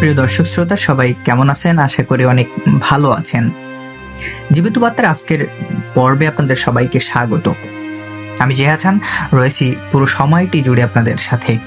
প্রিয় দর্শক শ্রোতা, সবাই কেমন আছেন? আশা করি অনেক ভালো আছেন। জীবিত বার্তার আজকের পর্বে আপনাদের সবাইকে স্বাগত। আমি জেহাছান রয়েছি পুরো সময়টি জুড়ে আপনাদের সাথে।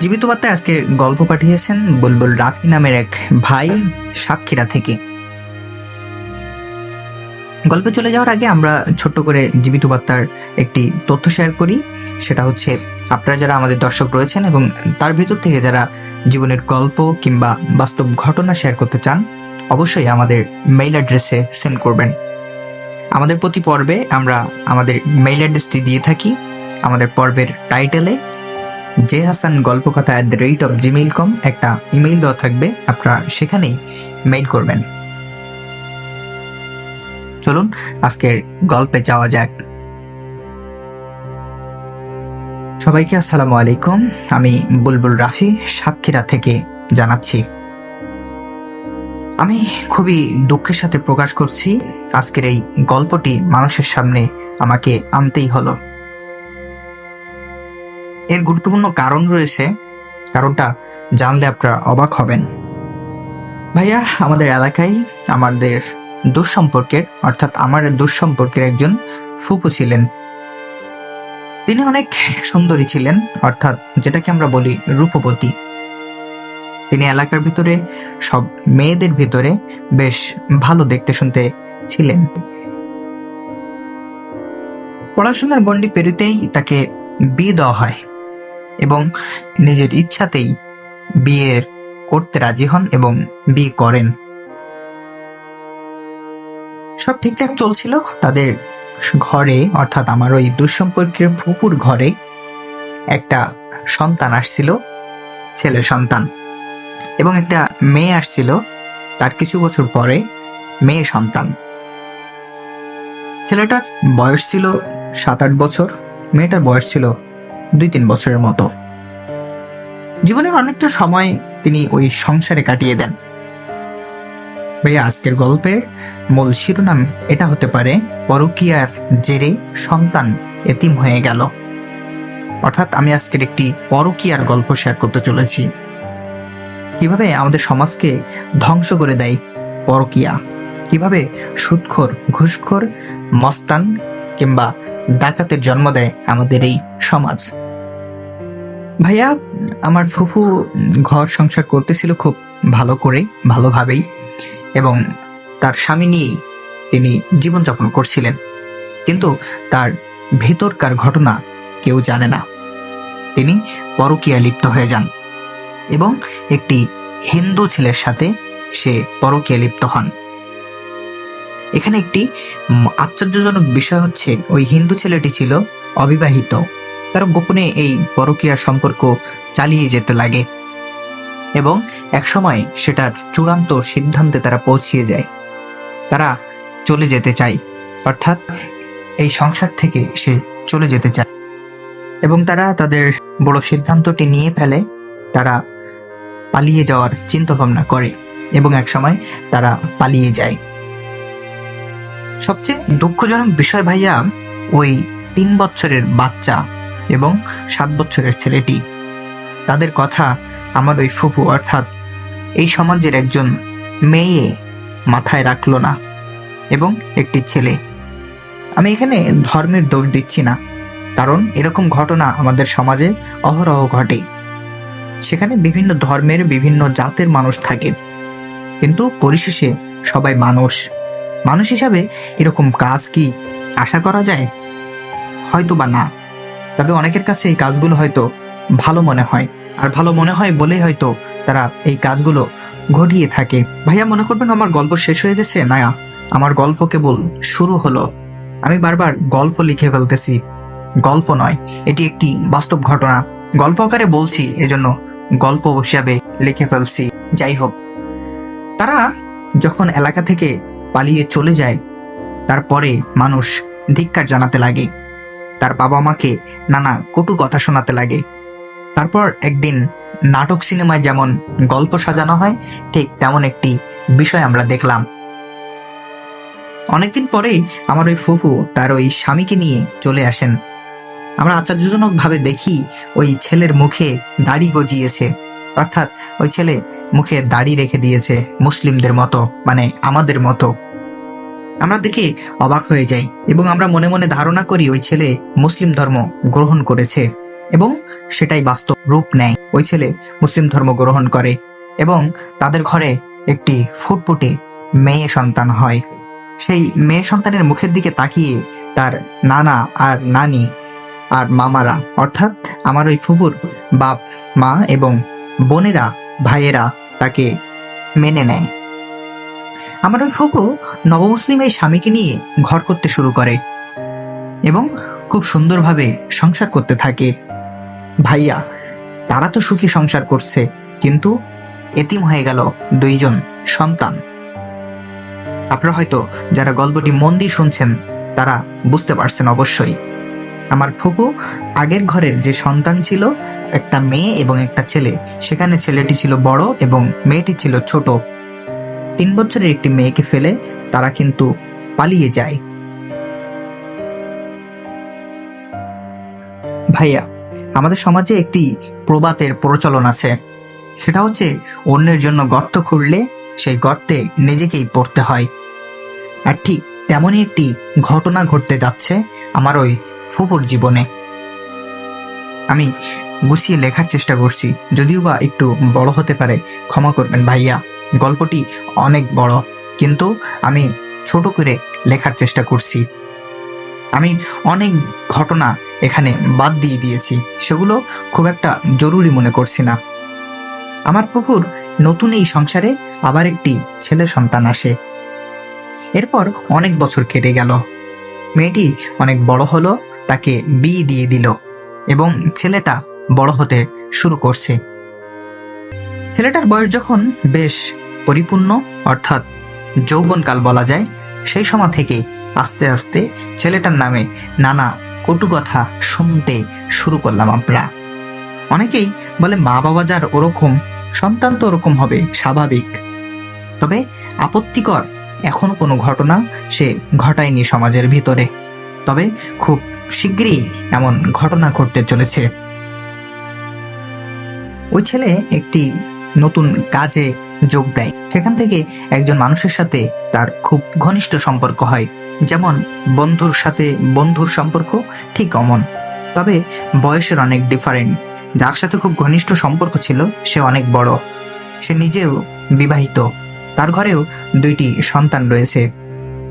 জীবিত বার্তায় আজকে গল্প পাঠিয়েছেন বুলবুল রাফি নামের এক ভাই সাক্ষীরা থেকে। গল্পে চলে যাওয়ার আগে আমরা ছোট্ট করে জীবিত বার্তার একটি তথ্য শেয়ার করি। সেটা হচ্ছে, আপনারা যারা আমাদের দর্শক রয়েছেন এবং তার ভিতর থেকে যারা জীবনের গল্প কিংবা বাস্তব ঘটনা শেয়ার করতে চান, অবশ্যই আমাদের মেইল অ্যাড্রেসে সেন্ড করবেন। আমাদের প্রতি পর্বে আমরা আমাদের মেইল অ্যাড্রেসটি দিয়ে থাকি। আমাদের পর্বের টাইটেলে J Hasan গল্পকথা at the rate of Gmail com একটা ইমেইল দেওয়া থাকবে। আপনারা সেখানেই মেইল করবেন। চলুন, আজকের গল্পে যাওয়া যাক। সবাইকে আসসালামু আলাইকুম, আমি বুলবুল রাফি, সাতক্ষীরা থেকে জানাচ্ছি। আমি খুবই দুঃখের সাথে প্রকাশ করছি, আজকের এই গল্পটি মানুষের সামনে আমাকে আনতেই হলো। এর গুরুত্বপূর্ণ কারণ রয়েছে, কারণটা জানলে আপনারা অবাক হবেন। ভাইয়া, আমাদের এলাকায় আমাদের দুঃসম্পর্কের, অর্থাৎ আমার দুঃসম্পর্কের একজন ফুপু ছিলেন। তিনি অনেক সুন্দরী ছিলেন, অর্থাৎ যেটাকে আমরা বলি রূপবতী। তিনি এলাকার ভিতরে, সব মেয়েদের ভিতরে বেশ ভালো দেখতে শুনতে ছিলেন। পড়াশোনার গণ্ডি পেরুতেই তাকে বিয়ে দেওয়া হয় এবং নিজের ইচ্ছাতেই বিয়ের করতে রাজি হন এবং বিয়ে করেন। সব ঠিকঠাক চলছিল? তাদের ঘরে, অর্থাৎ আমার ওই দুঃসম্পর্কের ফুপুর ঘরে একটা সন্তান আসছিল, ছেলে সন্তান। এবং একটা মেয়ে আসছিল, তার কিছু বছর পরে মেয়ে সন্তান। ছেলেটার বয়স ছিল সাত আট বছর, মেয়েটার বয়স ছিল দুই তিন বছরের মতো। জীবনের অনেকটা সময় তিনি ওই সংসারে কাটিয়ে দেন। ভাইয়া আজকের গল্পের মূল শিরোনাম এটা হতে পারে, পরকীয়ার জেরে সন্তান এতিম হয়ে গেল। অর্থাৎ আমি আজকের একটি পরকীয়ার গল্প শেয়ার করতে চলেছি। কীভাবে আমাদের সমাজকে ধ্বংস করে দেয় পরকীয়া? কীভাবে সুদখোর ঘুষখোর, মস্তান কিংবা ডাকাতের জন্ম দেয় আমাদের এই সমাজ? ভাইয়া, আমার ফুফু ঘর সংসার করতেছিল খুব ভালো করে, ভালোভাবেই। এবং তার স্বামী নিয়েই তিনি জীবনযাপন করছিলেন। কিন্তু তার ভেতরকার ঘটনা কেউ জানে না। তিনি পরকীয়া লিপ্ত হয়ে যান এবং একটি হিন্দু ছেলের সাথে সে পরকীয়া লিপ্ত হন। এখানে একটি আশ্চর্যজনক বিষয় হচ্ছে, ওই হিন্দু ছেলেটি ছিল অবিবাহিত। তারা গোপনে এই পরকীয়ার সম্পর্ক চালিয়ে যেতে লাগে। এবং একসময় সেটার চূড়ান্ত সিদ্ধান্তে তারা পৌঁছিয়ে যায়। তারা চলে যেতে চায়, অর্থাৎ এই সংসার থেকে সে চলে যেতে চায়। এবং তারা তাদের বড় সিদ্ধান্তটি নিয়ে ফেলে, তারা পালিয়ে যাওয়ার চিন্তা ভাবনা করে এবং একসময় তারা পালিয়ে যায়। সবচেয়ে দুঃখজনক বিষয় ভাইয়া, ওই তিন বছরের বাচ্চা এবং সাত বছরের ছেলেটি। তাদের কথা আমার ওই ফুফু, অর্থাৎ এই সমাজের একজন মেয়ে মাথায় রাখল না এবং একটি ছেলে। আমি এখানে ধর্মের দোষ দিচ্ছি না, কারণ এরকম ঘটনা আমাদের সমাজে অহরহ ঘটে। সেখানে বিভিন্ন ধর্মের, বিভিন্ন জাতের মানুষ থাকে। কিন্তু পরিশেষে সবাই মানুষ। মানুষ হিসাবে এরকম কাজ কি আশা করা যায়? হয়তো বা না। তবে অনেকের কাছে এই কাজগুলো হয়তো ভালো মনে হয়। আর ভালো মনে হয় বলেই হয়তো তারা এই কাজগুলো ঘটিয়ে থাকে। ভাইয়া, মনে করবেন আমার গল্প শেষ হয়ে গেছে? না আমার গল্প কেবল শুরু হলো। আমি বারবার গল্প লিখে ফেলতেছি। গল্প নয়, এটি একটি বাস্তব ঘটনা। গল্প আকারে বলছি, এজন্য গল্প হিসাবে লিখে ফেলছি। যাই হোক, তারা যখন এলাকা থেকে পালিয়ে চলে যায়, তারপরে মানুষ ধিক্কার জানাতে লাগে। তার বাবা মাকে নানা কটু কথা শোনাতে লাগে। তারপর একদিন নাটক সিনেমায় যেমন গল্প সাজানো হয়, ঠিক তেমন একটি বিষয় আমরা দেখলাম। অনেকদিন পরেই আমার ওই ফুফু তার ওই স্বামীকে নিয়ে চলে আসেন। আমরা আশ্চর্যজনকভাবে দেখি ওই ছেলের মুখে দাড়ি গজিয়েছে। অর্থাৎ ওই ছেলে মুখে দাড়ি রেখে দিয়েছে মুসলিমদের মতো মানে আমাদের মতো। আমরা দেখে অবাক হয়ে যাই এবং আমরা মনে মনে ধারণা করি ওই ছেলে মুসলিম ধর্ম গ্রহণ করেছে। এবং সেটাই বাস্তব রূপ নেয়। ওই ছেলে মুসলিম ধর্ম গ্রহণ করে এবং তাদের ঘরে একটি ফুটফুটে মেয়ে সন্তান হয়। সেই মেয়ে সন্তানের মুখের দিকে তাকিয়ে তার নানা আর নানি আর মামারা, অর্থাৎ আমার ওই ফুপুর বাপ, মা এবং বোনেরা, ভাইয়েরা তাকে মেনে নেয়। আমার ওই ফুপু নবমুসলিম এই স্বামীকে নিয়ে ঘর করতে শুরু করে এবং খুব সুন্দরভাবে সংসার করতে থাকে। ভাইয়া, তারা তো সুখী সংসার করছে, কিন্তু এতিম হয়ে গেল দুইজন সন্তান। আপনারা হয়তো যারা গল্পটি মন দিয়ে শুনছেন, তারা বুঝতে পারছেন অবশ্যই। আমার ফুপু আগের ঘরের যে সন্তান ছিল, একটা মেয়ে এবং একটা ছেলে। সেখানে ছেলেটি ছিল বড় এবং মেয়েটি ছিল ছোট। তিন বছরের একটি মেয়েকে ফেলে তারা কিন্তু পালিয়ে যায়। ভাইয়া আমাদের সমাজে একটি প্রবাতের প্রচলন আছে। সেটা হচ্ছে অন্যের জন্য গর্ত খুঁড়লে সেই গর্তে নিজেকেই পড়তে হয়। আর ঠিক তেমনই একটি ঘটনা ঘটতে যাচ্ছে আমার ওই ফুপুর জীবনে। আমি গুছিয়ে লেখার চেষ্টা করছি, যদিও বা একটু বড় হতে পারে, ক্ষমা করবেন ভাইয়া, গল্পটি অনেক বড়, কিন্তু আমি ছোট করে লেখার চেষ্টা করছি। আমি অনেক ঘটনা এখানে বাদ দিয়ে দিয়েছি। সেগুলো খুব একটা জরুরি মনে করছি না। আমার পুকুর নতুন এই সংসারে আবার একটি ছেলে সন্তান আসে। এরপর অনেক বছর কেটে গেল। মেয়েটি অনেক বড় হলো, তাকে বিয়ে দিয়ে দিল এবং ছেলেটা বড় হতে শুরু করছে। ছেলেটার বয়স যখন বেশ পরিপূর্ণ, অর্থাৎ যৌবনকাল বলা যায়, সেই সময় থেকে আস্তে আস্তে ছেলেটার নামে নানা কটু কথা শুনতে শুরু করলাম আমরা। অনেকেই বলে মা বাবা যার ওরকম, সন্তান তো ওরকম হবে, স্বাভাবিক। তবে আপত্তিকর এখনও কোনো ঘটনা সে ঘটায়নি সমাজের ভিতরে। তবে খুব শীঘ্রই এমন ঘটনা ঘটতে চলেছে। ওই ছেলে একটি নতুন কাজে যোগ দেয়। সেখান থেকে একজন মানুষের সাথে তার খুব ঘনিষ্ঠ সম্পর্ক হয়। যেমন বন্ধুর সাথে বন্ধুর সম্পর্ক ঠিক অমন। তবে বয়সের অনেক ডিফারেন্ট যার সাথে খুব ঘনিষ্ঠ সম্পর্ক ছিল, সে অনেক বড়। সে নিজেও বিবাহিত। তার ঘরেও দুইটি সন্তান রয়েছে।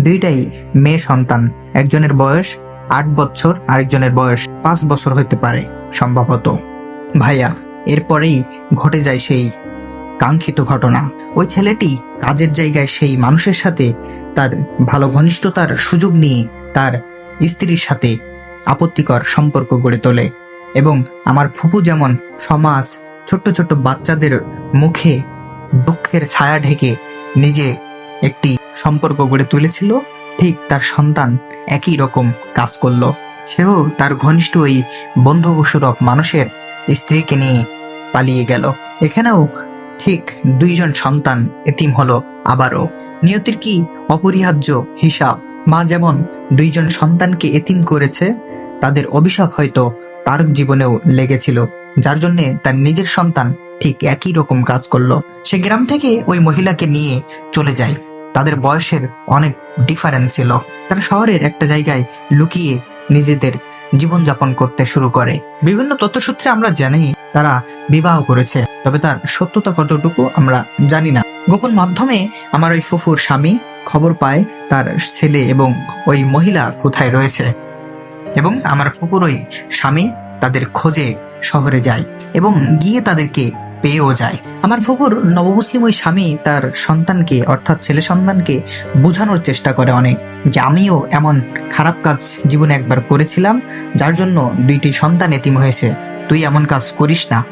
দুইটাই মেয়ে সন্তান। একজনের বয়স আট বছর, আরেকজনের বয়স পাঁচ বছর হতে পারে, সম্ভবত। ভাইয়া, এরপরেই ঘটে যায় সেই কাঙ্ক্ষিত ঘটনা। ওই ছেলেটি কাজের জায়গায় সেই মানুষের সাথে তার ভালো ঘনিষ্ঠতার সুযোগ নিয়ে তার স্ত্রীর সাথে আপত্তিকর সম্পর্ক গড়ে তোলে এবং আমার ফুপু যেমন সমাজ ছোট্ট ছোট্ট বাচ্চাদের মুখে দুঃখের ছায়া ঢেকে নিজে একটি সম্পর্ক গড়ে তুলেছিল, ঠিক তার সন্তান একই রকম কাজ করল। সেও তার ঘনিষ্ঠ ওই বন্ধুসুলভ মানুষের স্ত্রীকে নিয়ে পালিয়ে গেল। এখানেও ঠিক দুইজন সন্তান এতিম হলো আবারও। নিয়তির কি অপরিহার্য হিসাব? মা যেমন দুইজন সন্তানকে এতিম করেছে, তাদের অভিশাপ হয়তো তার জীবনেও লেগেছিল, যার জন্যে তার নিজের সন্তান ঠিক একই রকম কাজ করল। সে গ্রাম থেকে ওই মহিলাকে নিয়ে চলে যায়। তাদের বয়সের অনেক ডিফারেন্স ছিল। তারা শহরের একটা জায়গায় লুকিয়ে নিজেদের জীবনযাপন করতে শুরু করে। বিভিন্ন তথ্যসূত্রে আমরা জানি, তারা বিবাহ করেছে, তবে তার সত্যতা কতটুকু আমরা জানি না। গোপন মাধ্যমে আমার ওই ফুফুর স্বামী খবর পায়, তার ছেলে এবং ওই মহিলা কোথায় রয়েছে। এবং আমার ফুপুর ওই স্বামী তাদের খোঁজে শহরে যায় এবং গিয়ে তাদেরকে পেয়েও যায়। আমার ফুপুর নবমুসলিম ওই স্বামী তার সন্তানকে, অর্থাৎ ছেলে সন্তানকে বোঝানোর চেষ্টা করে অনেক যে আমিও এমন খারাপ কাজ জীবনে একবার করেছিলাম, যার জন্য দুইটি সন্তান এতিম হয়েছে। তুই এমন কাজ করিস না।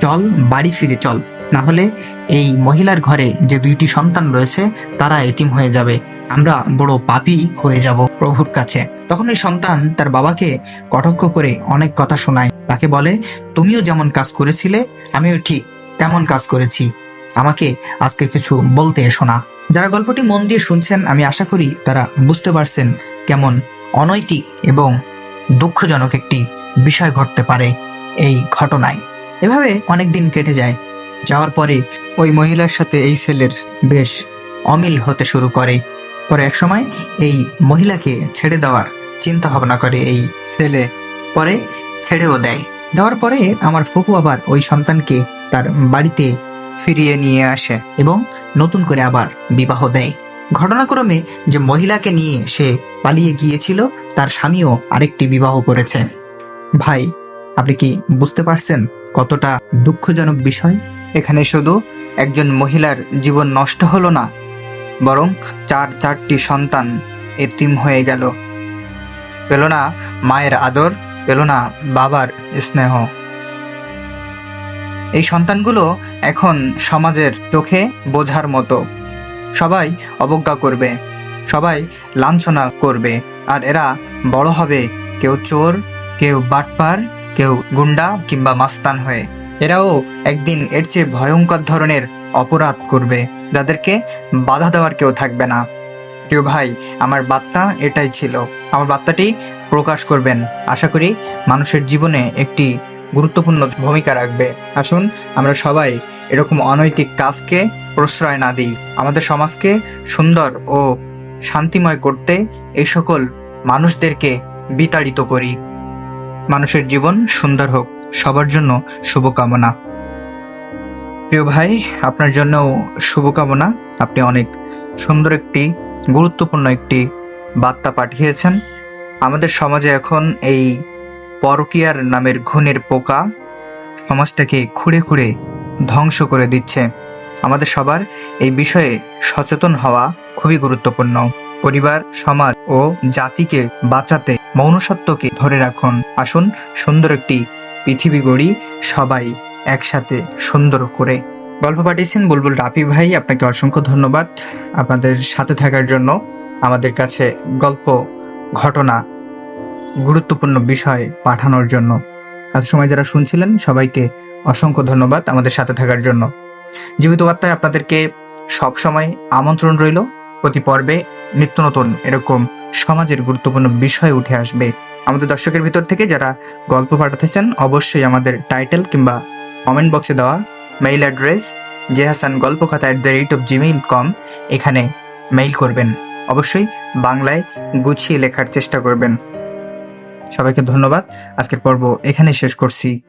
চল বাড়ি ফিরে চল। না হলে এই মহিলার ঘরে যে দুইটি সন্তান রয়েছে, তারা এতিম হয়ে যাবে। আমরা বড় পাপী হয়ে যাব প্রভুর কাছে। তখন ওই সন্তান তার বাবাকে কটাক্ষ করে অনেক কথা শোনায়। তাকে বলে, তুমিও যেমন কাজ করেছিলে, আমিও ঠিক তেমন কাজ করেছি। আমাকে আজকে কিছু বলতে এসো না। যারা গল্পটি মন দিয়ে শুনছেন, আমি আশা করি তারা বুঝতে পারছেন কেমন অনৈতিক এবং দুঃখজনক একটি বিষয় ঘটতে পারে এই ঘটনায়। এভাবে অনেক দিন কেটে যায়। যাওয়ার পরে ওই মহিলার সাথে এই ছেলের বেশ অমিল হতে শুরু করে। পরে একসময় এই মহিলাকে ছেড়ে দেওয়ার চিন্তা ভাবনা করে এই ছেলে। পরে ছেড়েও দেয়। দেওয়ার পরে আমার ফুফু আবার ওই সন্তানকে তার বাড়িতে ফিরিয়ে নিয়ে আসে এবং নতুন করে আবার বিবাহ দেয়। ঘটনাক্রমে যে মহিলাকে নিয়ে সে পালিয়ে গিয়েছিল, তার স্বামীও আরেকটি বিবাহ করেছে। ভাই, আপনি কি বুঝতে পারছেন কতটা দুঃখজনক বিষয়? এখানে শুধু একজন মহিলার জীবন নষ্ট হলো না, বরং চার চারটি সন্তান এতিম হয়ে গেল। পেল না মায়ের আদর পেল না বাবার স্নেহ। এই সন্তানগুলো এখন সমাজের চোখে বোঝার মতো। সবাই অবজ্ঞা করবে, সবাই লাঞ্ছনা করবে, আর এরা বড় হবে কেউ চোর, কেউ বাটপার, কেউ গুন্ডা কিংবা মাস্তান হয়ে। এরাও একদিন এর চেয়ে ভয়ঙ্কর ধরনের অপরাধ করবে, যাদেরকে বাধা দেওয়ার কেউ থাকবে না। প্রিয় ভাই, আমার বার্তা এটাই ছিল। আমার বার্তাটি প্রকাশ করবেন। আশা করি মানুষের জীবনে একটি গুরুত্বপূর্ণ ভূমিকা রাখবে। আসুন, আমরা সবাই এরকম অনৈতিক কাজকে প্রশ্রয় না দিই। আমাদের সমাজকে সুন্দর ও শান্তিময় করতে এই সকল মানুষদেরকে বিতাড়িত করি। মানুষের জীবন সুন্দর হোক। সবার জন্য শুভকামনা। প্রিয় ভাই, আপনার জন্যও শুভকামনা। আপনি অনেক সুন্দর একটি গুরুত্বপূর্ণ একটি বার্তা পাঠিয়েছেন। আমাদের সমাজে এখন এই পরকীয়ার নামের ঘুণের পোকা সমাজটাকে খুঁড়ে খুঁড়ে ধ্বংস করে দিচ্ছে। আমাদের সবার এই বিষয়ে সচেতন হওয়া খুবই গুরুত্বপূর্ণ। পরিবার, সমাজ ও জাতিকে বাঁচাতে মৌনসত্বকে ধরে রাখুন। আসুন সুন্দর একটি পৃথিবী গড়ি সবাই একসাথে সুন্দর করে গল্প পাঠিয়েছেন বুলবুল রাফি ভাই, আপনাকে অসংখ্য ধন্যবাদ। আপনাদের সাথে থাকার জন্য আমাদের কাছে গল্প, ঘটনা, গুরুত্বপূর্ণ বিষয় পাঠানোর জন্য। আজ সময় যারা শুনছিলেন, সবাইকে অসংখ্য ধন্যবাদ আমাদের সাথে থাকার জন্য। জীবিত বার্তায় আপনাদেরকে সব সময় আমন্ত্রণ রইল। প্রতি পর্বে নিত্য নতুন এরকম সমাজের গুরুত্বপূর্ণ বিষয় উঠে আসবে। আমাদের দর্শকের ভিতর থেকে যারা গল্প পাঠাতে চান, অবশ্যই আমাদের টাইটেল কিংবা কমেন্ট বক্সে দেওয়া মেইল অ্যাড্রেস জেহাসান গল্প খাতা at the rate of Gmail com এখানে মেইল করবেন। অবশ্যই বাংলায় গুছিয়ে লেখার চেষ্টা করবেন। সবাইকে ধন্যবাদ। আজকের পর্ব এখানে শেষ করছি।